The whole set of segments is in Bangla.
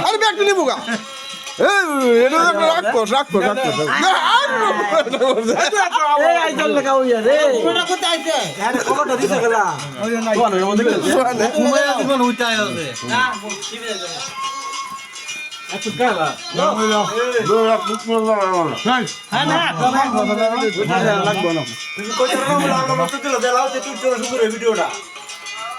আরে ব্যাগটা নিবো গা এই, ভিডিওটা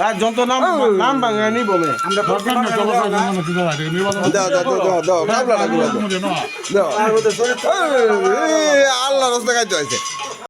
তার যত নাম নাম বাঙালি বলে। আমরা প্রত্যেক জনসাধারণ নাম আল্লাহ রাস্তা কাজ আছে